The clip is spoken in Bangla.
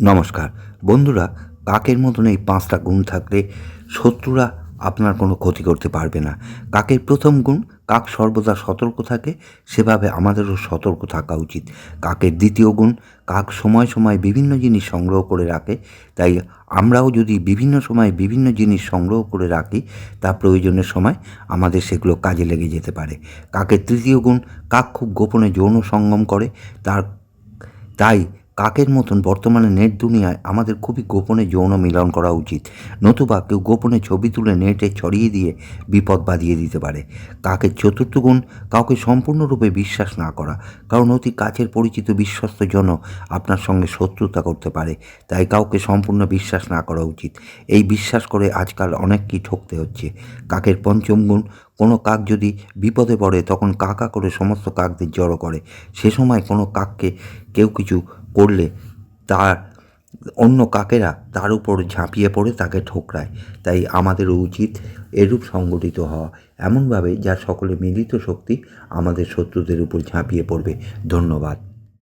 নমস্কার। বন্ধুরা, কাকের মতন এই পাঁচটা গুণ থাকলে শত্রুরা আপনার কোনো ক্ষতি করতে পারবে না। কাকের প্রথম গুণ, কাক সর্বদা সতর্ক থাকে, সেভাবে আমাদেরও সতর্ক থাকা উচিত। কাকের দ্বিতীয় গুণ, কাক সময় সময় বিভিন্ন জিনিস সংগ্রহ করে রাখে, তাই আমরাও যদি বিভিন্ন সময় বিভিন্ন জিনিস সংগ্রহ করে রাখি, তা প্রয়োজনের সময় আমাদের সেগুলো কাজে লেগে যেতে পারে। কাকের তৃতীয় গুণ, কাক খুব গোপনে যৌন সঙ্গম করে, তার, তাই কাকের মতন বর্তমানে নেট দুনিয়ায় আমাদের খুবই গোপনে যৌন মিলন করা উচিত। নতুবা কেউ গোপনে ছবি তুলে নেটে ছড়িয়ে দিয়ে বিপদ বাঁধিয়ে দিতে পারে। কাকের চতুর্থ গুণ, কাউকে সম্পূর্ণরূপে বিশ্বাস না করা। কারণ অতি কাছের পরিচিত বিশ্বস্ত জন আপনার সঙ্গে শত্রুতা করতে পারে। তাই কাউকে সম্পূর্ণ বিশ্বাস না করা উচিত। এই বিশ্বাস করে আজকাল অনেককেই ঠকতে হচ্ছে। কাকের পঞ্চম গুণ কোনো কাক যদি বিপদে পড়ে, তখন কাকা করে সমস্ত কাকদের জড়ো করে। সে সময় কোনো কাককে কেউ কিছু করলে তার, অন্য কাকেরা তার উপর ঝাঁপিয়ে পড়ে, তাকে ঠোকরায়। তাই আমাদের উচিত এরূপ সংগঠিত হওয়া। এমনভাবে যা সকলে মিলিত শক্তি আমাদের শত্রুদের উপর ঝাঁপিয়ে পড়বে। ধন্যবাদ।